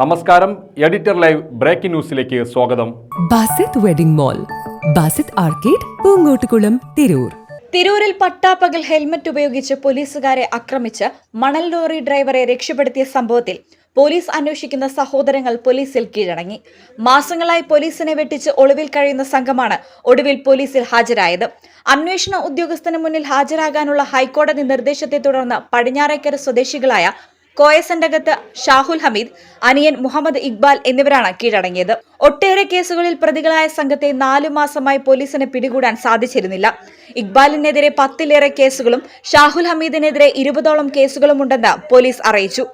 നമസ്കാരം editor live breaking ന്യൂസിലേക്ക് സ്വാഗതം. Basith wedding mall Basith arcade Poongottukulam Tirur. തിരൂരിൽ പട്ടാപ്പകൽ ഹെൽമറ്റ് ഉപയോഗിച്ച് പോലീസുകാരെ ആക്രമിച്ച് മണൽ ലോറി ഡ്രൈവറെ രക്ഷപ്പെടുത്തിയ സംഭവത്തിൽ പോലീസ് അന്വേഷിക്കുന്ന സഹോദരങ്ങൾ പോലീസിൽ കീഴടങ്ങി. മാസങ്ങളായി പോലീസിനെ വെട്ടിച്ച് ഒളിവിൽ കഴിയുന്ന സംഘമാണ് ഒടുവിൽ പോലീസിൽ ഹാജരായത്. അന്വേഷണ ഉദ്യോഗസ്ഥന് മുന്നിൽ ഹാജരാകാനുള്ള ഹൈക്കോടതി നിർദ്ദേശത്തെ തുടർന്ന് പടിഞ്ഞാറേക്കര സ്വദേശികളായ കോയസന്റകത്ത് ഷാഹുൽ ഹമീദ് അനിയൻ മുഹമ്മദ് ഇക്ബാൽ എന്നിവരാണ് കീഴടങ്ങിയത്. ഒട്ടേറെ കേസുകളിൽ പ്രതികളായ സംഘത്തെ നാലു മാസമായി പോലീസിന് പിടികൂടാൻ സാധിച്ചിരുന്നില്ല. ഇക്ബാലിനെതിരെ പത്തിലേറെ കേസുകളും ഷാഹുൽ ഹമീദിനെതിരെ ഇരുപതോളം കേസുകളുമുണ്ടെന്ന് പോലീസ് അറിയിച്ചു.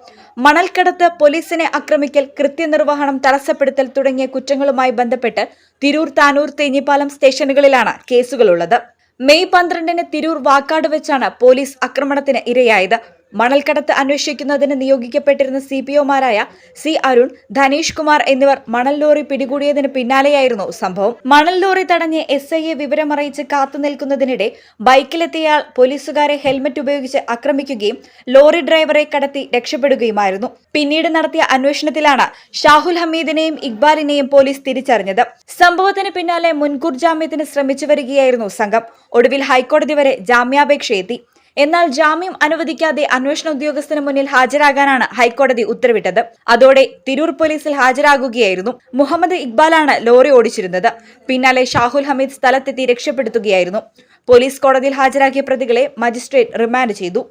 മണൽക്കടത്ത് പോലീസിനെ ആക്രമിക്കൽ കൃത്യനിർവഹണം തടസ്സപ്പെടുത്തൽ തുടങ്ങിയ കുറ്റങ്ങളുമായി ബന്ധപ്പെട്ട് തിരൂർ താനൂർ തേഞ്ഞിപ്പാലം സ്റ്റേഷനുകളിലാണ് കേസുകളുള്ളത്. മെയ് പന്ത്രണ്ടിന് തിരൂർ വാക്കാട് വെച്ചാണ് പോലീസ് ആക്രമണത്തിന് ഇരയായത്. മണൽക്കടത്ത് അന്വേഷിക്കുന്നതിന് നിയോഗിക്കപ്പെട്ടിരുന്ന സി പി ഒമാരായ സി അരുൺ ധനീഷ് കുമാർ എന്നിവർ മണൽ ലോറി പിടികൂടിയതിന് പിന്നാലെയായിരുന്നു സംഭവം. മണൽ ലോറി തടഞ്ഞ് എസ് ഐയെ വിവരമറിയിച്ച് കാത്തു നിൽക്കുന്നതിനിടെ ബൈക്കിലെത്തിയയാൾ പോലീസുകാരെ ഹെൽമറ്റ് ഉപയോഗിച്ച് ആക്രമിക്കുകയും ലോറി ഡ്രൈവറെ കടത്തി രക്ഷപ്പെടുകയുമായിരുന്നു. പിന്നീട് നടത്തിയ അന്വേഷണത്തിലാണ് ഷാഹുൽ ഹമീദിനെയും ഇക്ബാലിനെയും പോലീസ് തിരിച്ചറിഞ്ഞത്. സംഭവത്തിന് പിന്നാലെ മുൻകൂർ ജാമ്യത്തിന് ശ്രമിച്ചു വരികയായിരുന്നു സംഘം. ഒടുവിൽ ഹൈക്കോടതി വരെ ജാമ്യാപേക്ഷ എത്തി എന്നാൽ ജാമ്യം അനുവദിക്കാതെ അന്വേഷണ ഉദ്യോഗസ്ഥന് മുന്നിൽ ഹാജരാകാനാണ് ഹൈക്കോടതി ഉത്തരവിട്ടത്. അതോടെ തിരൂർ പോലീസിൽ ഹാജരാകുകയായിരുന്നു. മുഹമ്മദ് ഇക്ബാലാണ് ലോറി ഓടിച്ചിരുന്നത്. പിന്നാലെ ഷാഹുൽ ഹമീദ് സ്ഥലത്തെത്തി രക്ഷപ്പെടുത്തുകയായിരുന്നു. പോലീസ് കോടതിയിൽ ഹാജരാക്കിയ പ്രതികളെ മജിസ്ട്രേറ്റ് റിമാൻഡ് ചെയ്തു.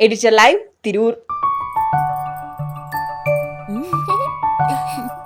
Editor live Tirur.